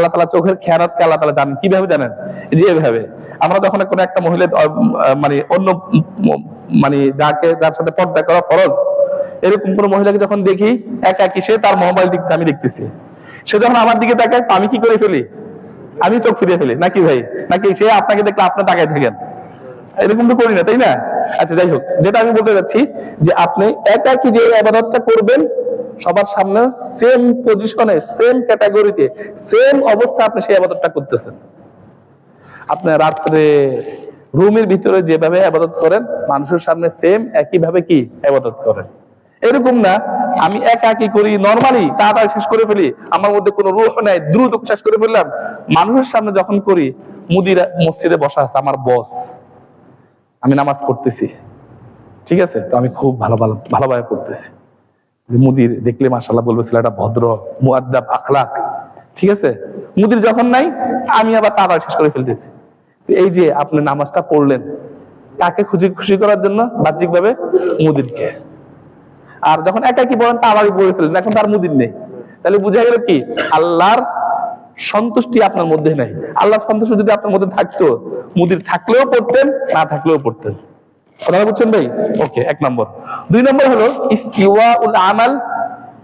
আল্লাহ তালা চোখের খেয়ারাতকে আল্লাহ তালা জানেন। কীভাবে জানেন? এই যে এভাবে। আমরা যখন কোনো একটা মহিলা মানে অন্য মানে যাকে, যার সাথে পর্দা করা ফরজ, এরকম কোন মহিলাকে যখন দেখি, একা একি সে তার মোবাইল দেখছে আমি দেখতেছি। সে যখন আমার দিকে তাকায় আমি কি করে ফেলি? আমি চোখ ফিরে ফেলি। নাকি ভাই? নাকি সে আপনাকে দেখলে আপনার তাকায় থাকেন? এরকম তো করি না, তাই না? আচ্ছা যাই হোক। যেটা আমি বলতে যাচ্ছি যে আপনি একা কি যে আবাদতটা করবেন সবার সামনে সেম পজিশনে সেম ক্যাটাগরিতে সেম অবস্থা আপনি সেই আবাদতটা করতেছেন। আপনি রাত্রে রুমের ভিতরে যেভাবে আবাদত করেন, মানুষের সামনে সেম একই ভাবে কি আবাদত করেন। এরকম না, আমি একা কি করি নর্মালি তাড়াতাড়ি শেষ করে ফেলি, আমার মধ্যে কোনো রুহ নাই, দ্রুত শেষ করে ফেললাম। মানুষের সামনে যখন করি, মুদির, মসজিদে বসা আছে আমার বস আমি নামাজ পড়তেছি। ঠিক আছে? তো আমি খুব ভালো ভালো, ভালোভাবে পড়তেছি। মুদির দেখলে মাসাল্লাহ বলবে, ছেলেটা ভদ্র, মুআদ্দাব আখলাক। ঠিক আছে? মুদির যখন নাই, আমি আবার তাড়াতাড়ি শেষ করে ফেলতেছি। এই যে আপনি নামাজটা পড়লেন, কাকে খুশি খুশি করার জন্য? বাহ্যিক ভাবে মুদিরকে। আর যখন একা কি বলেন তাড়াতাড়ি পড়ে ফেলেন এখন তার মুদির নেই। তাহলে বুঝা গেল কি? আল্লাহর সন্তুষ্টি আপনার মধ্যে নাই। আল্লাহর সন্তুষ্টি যদি আপনার মধ্যে থাকতো, মুদির থাকলেও পড়তেন, না থাকলেও পড়তেন। কথা বুঝছেন ভাই? ওকে এক নম্বর। দুই নম্বর হলো ইস্তিওয়া উল আমাল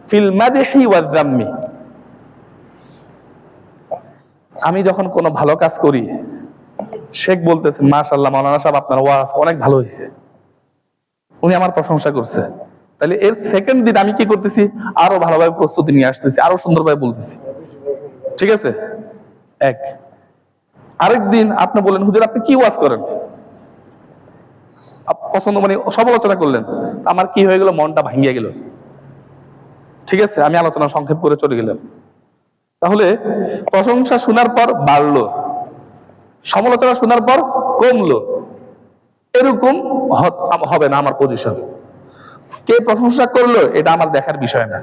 ফিল মাদহি ওয়াজ জাম্মি। আমি যখন কোনো ভালো কাজ করি শেখ বলতেছেন মাশাআল্লাহ মাওলানা সাহেব আপনার ওয়াজ অনেক ভালো হয়েছে উনি আমার প্রশংসা করছে। তাহলে এর সেকেন্ড দিন আমি কি করতেছি? আরও ভালোভাবে প্রস্তুতি নিয়ে আসতেছি আরও সুন্দরভাবে বলতেছি। ঠিক আছে? এক। আরেক দিন আপনি বলেন হুজুর আপনি কি ওয়াজ করেন? আপ- পছন্দ মানে সমালোচনা করলেন আমার কি হয়ে গেল? মনটা ভাঙ্গিয়ে গেল। ঠিক আছে, আমি আলোচনা সংক্ষেপ করে চলে গেলাম। তাহলে প্রশংসা শোনার পর বাড়লো, সমালোচনা শোনার পর কমলো। এরকম হবে না আমার পজিশন কে প্রশংসা করল, এটা আমার দেখার বিষয় না।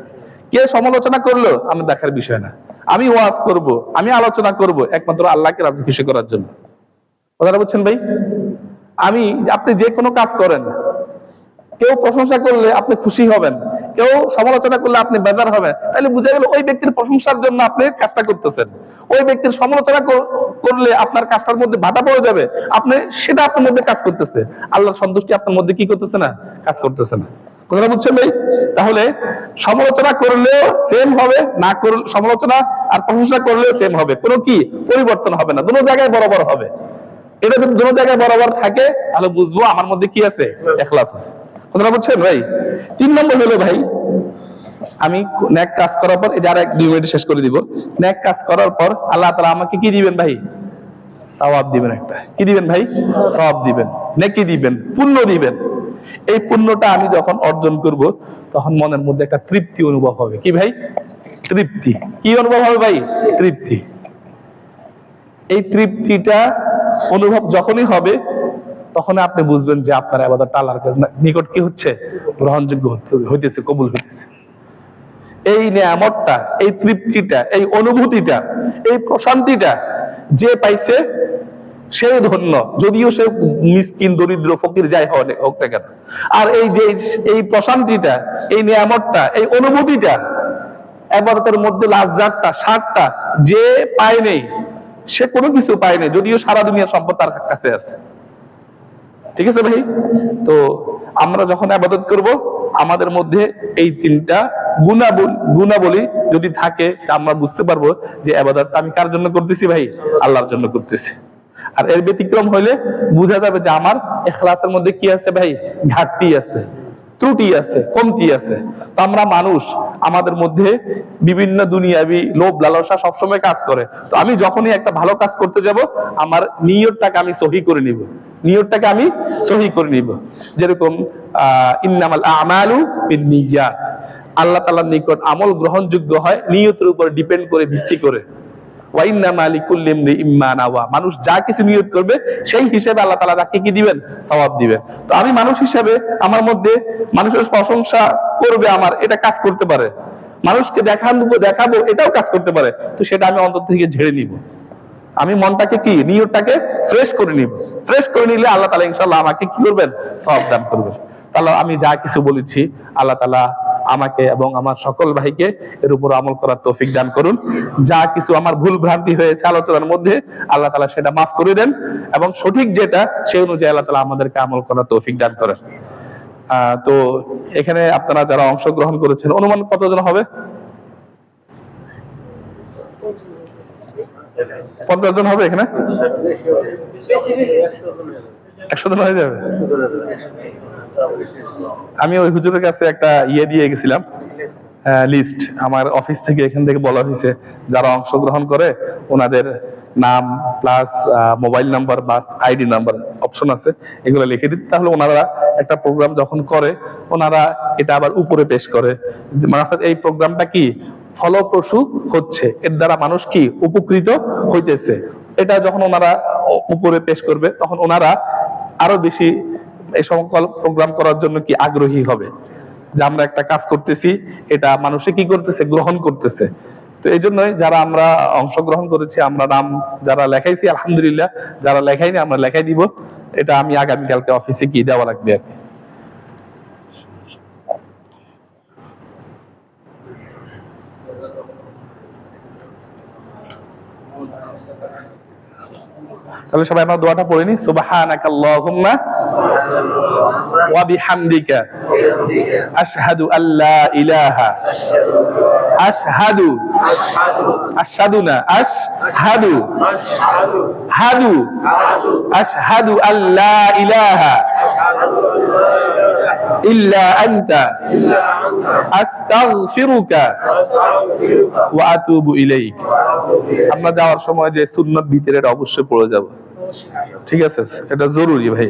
কে সমালোচনা করল, আমার দেখার বিষয় না। আমি ওয়াজ করব, আমি আলোচনা করব, একমাত্র আল্লাহকে রাজি খুশি করার জন্য। কথাটা বুঝছেন ভাই? আমি, আপনি যে কোনো কাজ করেন। কেউ প্রশংসা করলে আপনি খুশি হবেন। কেউ সমালোচনা করলে আপনি বেজার হবেন। তাহলে বুঝা গেল ওই ব্যক্তির প্রশংসার জন্য আপনি কাজটা করতেছেন। ওই ব্যক্তির সমালোচনা করলে আপনার কাজটার মধ্যে বাধা পড়ে যাবে। আপনি সেটা আপনার মধ্যে কাজ করতেছে। আল্লাহর সন্তুষ্টি আপনার মধ্যে কি করতেছে না? কাজ করতেছে না। কথাটা বুঝছেন ভাই? তাহলে সমালোচনা করলেও সেম হবে, না করলে সমালোচনা আর প্রশংসা করলেও সেম হবে। কোনো কি? পরিবর্তন হবে না। দুটো জায়গায় বরাবর হবে। এটা যদি দুটো জায়গায় বরাবর থাকে তাহলে বুঝব আমার মধ্যে কি আছে? এখলাস আছে। কথাটা বুঝছেন ভাই? তিন নম্বর হলো ভাই আমি ন্যাক কাজ করার পর এই যে আর এক দুই মিনিট শেষ করে দিব। ন্যাক কাজ করার পর আল্লাহ তাআলা আমাকে কি দিবেন ভাই? সওয়াব দিবেন একটা। কি দিবেন ভাই? সওয়াব দিবেন। নেকি দিবেন পুণ্য দিবেন। এই পুণ্যটা আমি যখন অর্জন করব তখন মনের মধ্যে একটা তৃপ্তি অনুভব হবে। কি ভাই? তৃপ্তি। কি অনুভব হবে ভাই? তৃপ্তি। এই তৃপ্তিটা অনুভব যখনই হবে তখন আপনি বুঝবেন যে আপনার আবাদতটা আল্লাহর নিকট কি হচ্ছে? গ্রহণযোগ্য হইতেছে, কবুল হইতেছে। এই নিয়ামতটা, এই তৃপ্তিটা, এই অনুভূতিটা, এই প্রশান্তিটা যে পাইছে, সে ধন্য। যদিও সে মিসকিন, দরিদ্র, ফকির, যাই হোক না- কেন। আর এই যে এই প্রশান্তিটা, এই নিয়ামতটা, এই অনুভূতিটা এবারতের মধ্যে লাজ্জাতটা, স্বাদটা যে পায় নেই সে কোনো কিছু পায় নেই, যদিও সারা দুনিয়ার সম্পদ তার কাছে আছে। ঠিক আছে ভাই? তো আমরা যখন আবাদত করব, আমাদের মধ্যে এই তিনটা গুণাবল, গুণাবলী যদি থাকে আমরা বুঝতে পারব যে আবাদতটা আমি কার জন্য করতেছি ভাই? আল্লাহর জন্য করতেছি। আর এর ব্যতিক্রম হইলে বোঝা যাবে যে আমার এখলাসের মধ্যে কি আছে ভাই? ঘাটতি আছে। ত্রুটি আছে, কমতি আছে। তো আমরা মানুষ, আমাদের মধ্যে বিভিন্ন দুনিয়াবি লোভ লালসা সবসময় কাজ করে। তো আমি যখনই একটা ভালো কাজ করতে যাব, আমার নিয়তটাকে আমি সহি করে নিব। নিয়তটাকে আমি সহি করে নিব। যেরকম ইন্নামাল আমালু বিন্নিয়াত। আল্লাহ তাআলার নিকট আমল গ্রহণযোগ্য হয়, নিয়তের উপর ডিপেন্ড করে, ভিত্তি করে। মানুষ যা কিছু নিয়ত করবে, সেই হিসেবে আল্লাহ তালা তাকে কি দিবেন? সওয়াব দিবেন। তো আমি মানুষ হিসেবে আমার মধ্যে মানুষের প্রশংসা করবে আমার, এটা কাজ করতে পারে। মানুষকে দেখাবো দেখাবো, এটাও কাজ করতে পারে। তো সেটা আমি অন্তর থেকে ঝেড়ে নিব। আমি মনটাকে কি, নিয়তটাকে ফ্রেশ করে নিব। ফ্রেশ করে নিলে আল্লাহ তালা ইনশাল্লাহ আমাকে কি করবেন? সওয়াব দান করবেন। তাহলে আমি যা কিছু বলেছি, আল্লাহ তাআলা আমাকে এবং আমার সকল ভাইকে এর উপর আমল করার তৌফিক দান করুন। যা কিছু আমার ভুল ভ্রান্তি হয়েছে আলোচনার মধ্যে, আল্লাহ তালা সেটা মাফ করে দেন এবং সঠিক যেটা, সেই অনুযায়ী আল্লাহ তালা আমাদেরকে আমল করার তৌফিক দান করেন। তো এখানে আপনারা যারা অংশগ্রহণ করেছেন, অনুমান কতজন হবে? পঞ্চাশ জন হবে এখানে? একশো জন হয়ে যাবে। আমি ওই হুজুরের কাছে একটা ইয়ে দিয়ে গেছিলাম লিস্ট আমার অফিস থেকে এখান থেকে বলা হয়েছে, যারা অংশগ্রহণ করে, ওনাদের নাম প্লাস মোবাইল নাম্বার বা আইডি নাম্বার অপশন আছে, এগুলো লিখে দিতে তাহলে ওনারা একটা প্রোগ্রাম যখন করে, ওনারা এটা আবার উপরে পেশ করে। মানে এই প্রোগ্রামটা কি? ফলপ্রসূ হচ্ছে। এর দ্বারা মানুষ কি? উপকৃত হইতেছে। এটা যখন ওনারা উপরে পেশ করবে, তখন ওনারা আরও বেশি এই সকল প্রোগ্রাম করার জন্য কি আগ্রহী হবে? যে আমরা একটা কাজ করতেছি, এটা মানুষে কি করতেছে, গ্রহণ করতেছে। তো এই জন্যই যারা আমরা অংশগ্রহণ করেছি, আমরা নাম যারা লেখাইছি, আলহামদুলিল্লাহ, যারা লেখাইনি, আমরা লেখাই দিব। এটা আমি আগামীকালকে অফিসে কি দেওয়া লাগবে আর কি। তাহলে সবাই আমরা দোয়াটা পড়ে নি। সুবহানাকা আল্লাহুম্মা ওয়া বিহামদিকা। আশহাদু আল্লা ইলাহা। আশহাদু। আশহাদু না, আশহাদু। হাদু। আশহাদু আল্লা ইলাহা। ইল্লা আনতা। ওয়া আমরা যাওয়ার সময় যে সুন্নাত ভিতরে অবশ্যই পড়ে যাব। ঠিক আছে? এটা জরুরি ভাই।